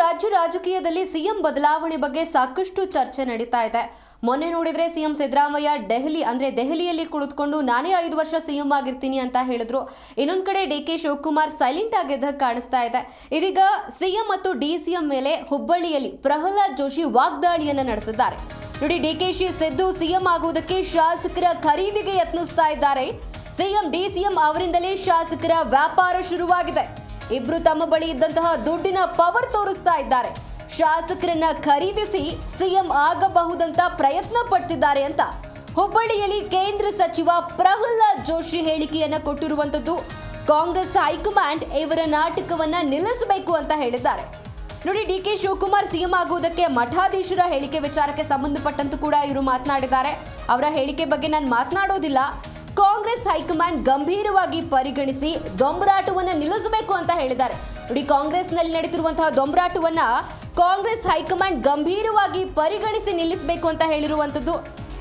ರಾಜ್ಯ ರಾಜಕೀಯದಲ್ಲಿ ಸಿಎಂ ಬದಲಾವಣೆ ಬಗ್ಗೆ ಸಾಕಷ್ಟು ಚರ್ಚೆ ನಡೀತಾ ಇದೆ. ಮೊನ್ನೆ ನೋಡಿದ್ರೆ ಸಿಎಂ ಸಿದ್ದರಾಮಯ್ಯ ದೆಹಲಿ, ಅಂದ್ರೆ ದೆಹಲಿಯಲ್ಲಿ ಕುಳಿತುಕೊಂಡು, ನಾನೇ ಐದು ವರ್ಷ ಸಿಎಂ ಆಗಿರ್ತೀನಿ ಅಂತ ಹೇಳಿದ್ರು. ಇನ್ನೊಂದು ಕಡೆ ಡಿ ಕೆ ಶಿವಕುಮಾರ್ ಸೈಲೆಂಟ್ ಆಗಿದ್ದ ಕಾಣಿಸ್ತಾ ಇದೆ. ಇದೀಗ ಸಿಎಂ ಮತ್ತು ಡಿ ಸಿಎಂ ಮೇಲೆ ಹುಬ್ಬಳ್ಳಿಯಲ್ಲಿ ಪ್ರಹ್ಲಾದ್ ಜೋಶಿ ವಾಗ್ದಾಳಿಯನ್ನ ನಡೆಸಿದ್ದಾರೆ. ನೋಡಿ ಶಿ ಸಿದ್ದು ಸಿಎಂ ಆಗುವುದಕ್ಕೆ ಶಾಸಕರ ಖರೀದಿಗೆ ಯತ್ನಿಸ್ತಾ ಇದ್ದಾರೆ. ಸಿಎಂ ಡಿಸಿಎಂ ಅವರಿಂದಲೇ ಶಾಸಕರ ವ್ಯಾಪಾರ ಶುರುವಾಗಿದೆ. ಇಬ್ರು ತಮ್ಮ ಬಳಿ ಇದ್ದಂತಹ ದುಡ್ಡಿನ ಪವರ್ ತೋರಿಸ್ತಾ ಇದ್ದಾರೆ. ಶಾಸಕರನ್ನ ಖರೀದಿಸಿ ಸಿಎಂ ಆಗಬಹುದಂತ ಪ್ರಯತ್ನ ಪಡ್ತಿದ್ದಾರೆ ಅಂತ ಹುಬ್ಬಳ್ಳಿಯಲ್ಲಿ ಕೇಂದ್ರ ಸಚಿವ ಪ್ರಹ್ಲಾದ್ ಜೋಶಿ ಹೇಳಿಕೆಯನ್ನ ಕೊಟ್ಟಿರುವಂತದ್ದು. ಕಾಂಗ್ರೆಸ್ ಹೈಕಮಾಂಡ್ ಇವರ ನಾಟಕವನ್ನ ನಿಲ್ಲಿಸಬೇಕು ಅಂತ ಹೇಳಿದ್ದಾರೆ. ನೋಡಿ ಡಿ ಕೆ ಶಿವಕುಮಾರ್ ಸಿಎಂ ಆಗುವುದಕ್ಕೆ ಮಠಾಧೀಶರ ಹೇಳಿಕೆ ವಿಚಾರಕ್ಕೆ ಸಂಬಂಧಪಟ್ಟಂತೂ ಕೂಡ ಇವರು ಮಾತನಾಡಿದ್ದಾರೆ. ಅವರ ಹೇಳಿಕೆ ಬಗ್ಗೆ ನಾನು ಮಾತನಾಡೋದಿಲ್ಲ. ಕಾಂಗ್ರೆಸ್ ಹೈಕಮಾಂಡ್ ಗಂಭೀರವಾಗಿ ಪರಿಗಣಿಸಿ ದೊಂಬರಾಟವನ್ನು ನಿಲ್ಲಿಸಬೇಕು ಅಂತ ಹೇಳಿದ್ದಾರೆ. ನೋಡಿ ಕಾಂಗ್ರೆಸ್ನಲ್ಲಿ ನಡೆದಿರುವಂತಹ ದೊಂಬರಾಟವನ್ನು ಕಾಂಗ್ರೆಸ್ ಹೈಕಮಾಂಡ್ ಗಂಭೀರವಾಗಿ ಪರಿಗಣಿಸಿ ನಿಲ್ಲಿಸಬೇಕು ಅಂತ ಹೇಳಿರುವಂತದ್ದು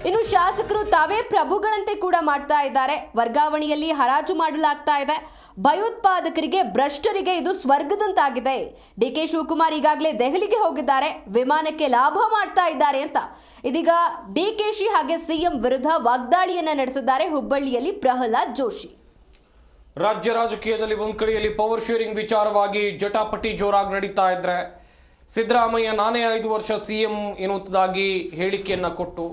ಇನ್ನು ಶಾಸಕರು ತಾವೇ ಪ್ರಭುಗಳಂತೆ ಕೂಡ ಮಾಡ್ತಾ ಇದ್ದಾರೆ. ವರ್ಗಾವಣೆಯಲ್ಲಿ ಹರಾಜು ಮಾಡಲಾಗ್ತಾ ಇದೆ. ಭಯೋತ್ಪಾದಕರಿಗೆ, ಭ್ರಷ್ಟರಿಗೆ ಇದು ಸ್ವರ್ಗದಂತಾಗಿದೆ. ಡಿ ಕೆ ಶಿವಕುಮಾರ್ ಈಗಾಗಲೇ ದೆಹಲಿಗೆ ಹೋಗಿದ್ದಾರೆ. ವಿಮಾನಕ್ಕೆ ಲಾಭ ಮಾಡ್ತಾ ಇದ್ದಾರೆ ಅಂತ. ಇದೀಗ ಡಿ ಕೆ ಶಿ ಹಾಗೆ ಸಿಎಂ ವಿರುದ್ಧ ವಾಗ್ದಾಳಿಯನ್ನ ನಡೆಸಿದ್ದಾರೆ ಹುಬ್ಬಳ್ಳಿಯಲ್ಲಿ ಪ್ರಹ್ಲಾದ್ ಜೋಶಿ. ರಾಜ್ಯ ರಾಜಕೀಯದಲ್ಲಿ ಒಂದ್ ಕಡೆಯಲ್ಲಿ ಪವರ್ ಶೇರಿಂಗ್ ವಿಚಾರವಾಗಿ ಜಟಾಪಟಿ ಜೋರಾಗಿ ನಡೀತಾ ಇದ್ರೆ ಸಿದ್ದರಾಮಯ್ಯ ನಾನೇ ಐದು ವರ್ಷ ಸಿ ಎಂ ಎನ್ನುವುದಾಗಿ ಹೇಳಿಕೆಯನ್ನು ಕೊಟ್ಟು,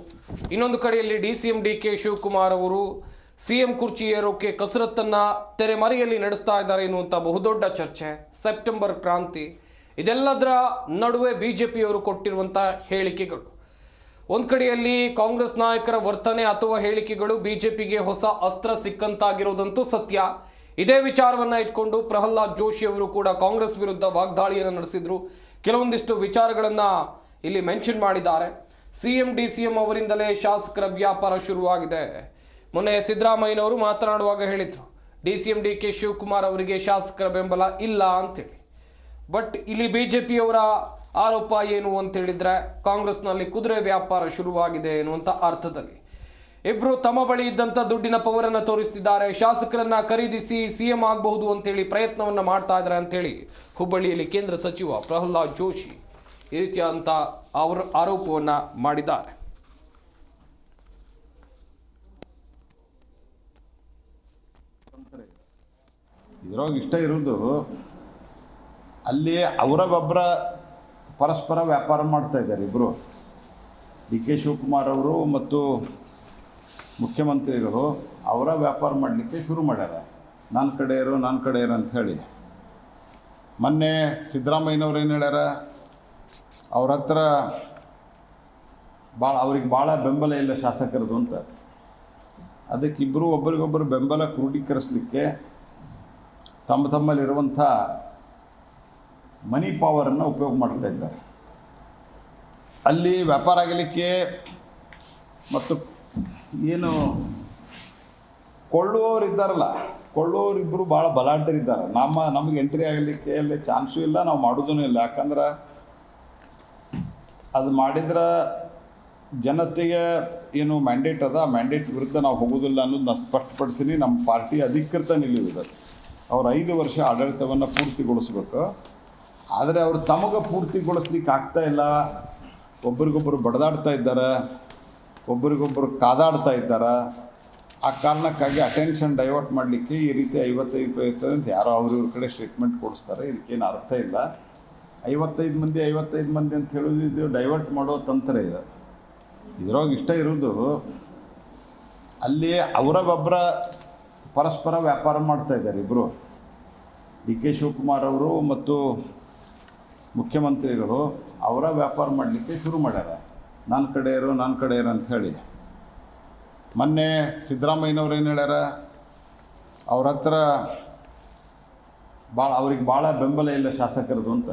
ಇನ್ನೊಂದು ಕಡೆಯಲ್ಲಿ D C M D K Shivakumar ಅವರು ಸಿ ಎಂ ಕುರ್ಚಿ ಏರೋಕೆ ಕಸರತ್ತನ್ನು ತೆರೆಮರೆಯಲ್ಲಿ ನಡೆಸ್ತಾ ಇದ್ದಾರೆ ಎನ್ನುವಂಥ ಬಹುದೊಡ್ಡ ಚರ್ಚೆ, ಸೆಪ್ಟೆಂಬರ್ ಕ್ರಾಂತಿ. ಇದೆಲ್ಲದರ ನಡುವೆ ಬಿ ಜೆ ಪಿಯವರು ಕೊಟ್ಟಿರುವಂಥ ಹೇಳಿಕೆಗಳು. ಒಂದು ಕಡೆಯಲ್ಲಿ ಕಾಂಗ್ರೆಸ್ ನಾಯಕರ ವರ್ತನೆ ಅಥವಾ ಹೇಳಿಕೆಗಳು ಬಿ ಜೆ ಪಿಗೆ ಹೊಸ ಅಸ್ತ್ರ ಸಿಕ್ಕಂತಾಗಿರೋದಂತೂ ಸತ್ಯ. ಇದೇ ವಿಚಾರವನ್ನ ಇಟ್ಕೊಂಡು ಪ್ರಹ್ಲಾದ್ ಜೋಶಿ ಅವರು ಕೂಡ ಕಾಂಗ್ರೆಸ್ ವಿರುದ್ಧ ವಾಗ್ದಾಳಿಯನ್ನು ನಡೆಸಿದ್ರು. ಕೆಲವೊಂದಿಷ್ಟು ವಿಚಾರಗಳನ್ನು ಇಲ್ಲಿ ಮೆನ್ಷನ್ ಮಾಡಿದ್ದಾರೆ. C M D C M ಅವರಿಂದಲೇ ಶಾಸಕರ ವ್ಯಾಪಾರ ಶುರುವಾಗಿದೆ. ಮೊನ್ನೆ ಸಿದ್ದರಾಮಯ್ಯನವರು ಮಾತನಾಡುವಾಗ ಹೇಳಿದರು D C M D K Shivakumar ಅವರಿಗೆ ಶಾಸಕರ ಬೆಂಬಲ ಇಲ್ಲ ಅಂತೇಳಿ. ಬಟ್ ಇಲ್ಲಿ ಬಿ ಜೆ ಪಿಯವರ ಆರೋಪ ಏನು ಅಂತ ಹೇಳಿದ್ರೆ, ಕಾಂಗ್ರೆಸ್ನಲ್ಲಿ ಕುದುರೆ ವ್ಯಾಪಾರ ಶುರುವಾಗಿದೆ ಎನ್ನುವಂಥ ಅರ್ಥದಲ್ಲಿ. ಇಬ್ರು ತಮ್ಮ ಬಳಿ ಇದ್ದಂತ ದುಡ್ಡಿನ ಪವರನ್ನು ತೋರಿಸ್ತಿದ್ದಾರೆ. ಶಾಸಕರನ್ನ ಖರೀದಿಸಿ ಸಿಎಂ ಆಗಬಹುದು ಅಂತೇಳಿ ಪ್ರಯತ್ನವನ್ನ ಮಾಡ್ತಾ ಇದ್ದಾರೆ ಅಂತೇಳಿ ಹುಬ್ಬಳ್ಳಿಯಲ್ಲಿ ಕೇಂದ್ರ ಸಚಿವ ಪ್ರಹ್ಲಾದ್ ಜೋಶಿ ಈ ರೀತಿಯಾದಂಥ ಅವರ ಆರೋಪವನ್ನ ಮಾಡಿದ್ದಾರೆ. ಇದ್ರೊಳಗೆ ಇಷ್ಟ ಇರೋದು ಅಲ್ಲಿ ಅವರಗೊಬ್ಬರ ಪರಸ್ಪರ ವ್ಯಾಪಾರ ಮಾಡ್ತಾ ಇದ್ದಾರೆ ಇಬ್ಬರು ಡಿ ಕೆ ಶಿವಕುಮಾರ್ ಅವರು ಮತ್ತು ಮುಖ್ಯಮಂತ್ರಿಗಳು ಅವರ ವ್ಯಾಪಾರ ಮಾಡಲಿಕ್ಕೆ ಶುರು ಮಾಡ್ಯಾರ. ನನ್ನ ಕಡೆ ಇರು ನನ್ನ ಕಡೆ ಇರು ಅಂತ ಹೇಳಿ. ಮೊನ್ನೆ ಸಿದ್ದರಾಮಯ್ಯನವ್ರು ಏನು ಹೇಳ್ಯಾರ? ಅವ್ರ ಹತ್ರ ಭಾಳ ಅವ್ರಿಗೆ ಭಾಳ ಬೆಂಬಲ ಇಲ್ಲ ಶಾಸಕರದು ಅಂತ. ಅದಕ್ಕೆ ಇಬ್ಬರು ಒಬ್ಬರಿಗೊಬ್ಬರು ಬೆಂಬಲ ಕ್ರೋಢೀಕರಿಸಲಿಕ್ಕೆ ತಮ್ಮ ತಮ್ಮಲ್ಲಿರುವಂಥ ಮನಿ ಪವರನ್ನು ಉಪಯೋಗ ಮಾಡ್ತಾ ಇದ್ದಾರೆ. ಅಲ್ಲಿ ವ್ಯಾಪಾರ ಆಗಲಿಕ್ಕೆ ಮತ್ತು ಏನು? ಕೊಳ್ಳುವವರು ಇದ್ದಾರಲ್ಲ ಕೊಳ್ಳುವವರಿಬ್ಬರು ಭಾಳ ಬಲಾಢ್ಯರಿದ್ದಾರೆ. ನಮ್ಮ, ನಮಗೆ ಎಂಟ್ರಿ ಆಗಲಿಕ್ಕೆ ಅಲ್ಲಿ ಚಾನ್ಸು ಇಲ್ಲ, ನಾವು ಮಾಡೋದೂ ಇಲ್ಲ. ಯಾಕಂದ್ರೆ ಅದು ಮಾಡಿದ್ರೆ ಜನತೆಗೆ ಏನು ಮ್ಯಾಂಡೇಟ್ ಅದ ಮ್ಯಾಂಡೇಟ್ ವಿರುದ್ಧ ನಾವು ಹೋಗೋದಿಲ್ಲ ಅನ್ನೋದು ನಾನು ಸ್ಪಷ್ಟಪಡಿಸಿನಿ. ನಮ್ಮ ಪಾರ್ಟಿ ಅಧಿಕೃತ ನಿಲ್ಲುವುದು ಅವ್ರು ಐದು ವರ್ಷ ಆಡಳಿತವನ್ನು ಪೂರ್ತಿಗೊಳಿಸ್ಬೇಕು. ಆದರೆ ಅವರು ತಮಗೆ ಪೂರ್ತಿಗೊಳಿಸ್ಲಿಕ್ಕೆ ಆಗ್ತಾ ಇಲ್ಲ. ಒಬ್ರಿಗೊಬ್ಬರು ಬಡದಾಡ್ತಾ ಇದ್ದಾರೆ. ಒಬ್ರಿಗೊಬ್ಬರು ಕಾದಾಡ್ತಾ ಇದ್ದಾರೆ? ಆ ಕಾರಣಕ್ಕಾಗಿ ಅಟೆನ್ಷನ್ ಡೈವರ್ಟ್ ಮಾಡಲಿಕ್ಕೆ ಈ ರೀತಿ ಐವತ್ತೈದು ಇರ್ತದೆ ಅಂತ ಯಾರೋ ಅವ್ರ ಇವ್ರ ಕಡೆ ಸ್ಟೇಟ್ಮೆಂಟ್ ಕೊಡಿಸ್ತಾರೆ. ಇದಕ್ಕೇನು ಅರ್ಥ ಇಲ್ಲ. ಐವತ್ತೈದು ಮಂದಿ ಐವತ್ತೈದು ಮಂದಿ ಅಂತ ಹೇಳೋದು ಡೈವರ್ಟ್ ಮಾಡೋ ತಂತ್ರ ಇದೆ. ಇದ್ರೊಳಗೆ ಇಷ್ಟ ಇರೋದು ಅಲ್ಲಿ ಅವರಗೊಬ್ಬರ ಪರಸ್ಪರ ವ್ಯಾಪಾರ ಮಾಡ್ತಾ ಇದ್ದಾರೆ ಇಬ್ಬರು ಡಿ ಕೆ ಶಿವಕುಮಾರ್ ಅವರು ಮತ್ತು ಮುಖ್ಯಮಂತ್ರಿಗಳು ಅವರ ವ್ಯಾಪಾರ ಮಾಡಲಿಕ್ಕೆ ಶುರು ಮಾಡ್ಯಾರ. ನನ್ನ ಕಡೆ ಇರು ನನ್ನ ಕಡೆ ಇರು ಅಂತ ಹೇಳಿ ಮೊನ್ನೆ ಸಿದ್ದರಾಮಯ್ಯನವ್ರು ಏನು ಹೇಳ್ಯಾರ? ಅವ್ರ ಹತ್ರ ಭಾಳ ಅವ್ರಿಗೆ ಭಾಳ ಬೆಂಬಲ ಇಲ್ಲ ಶಾಸಕರದು ಅಂತ.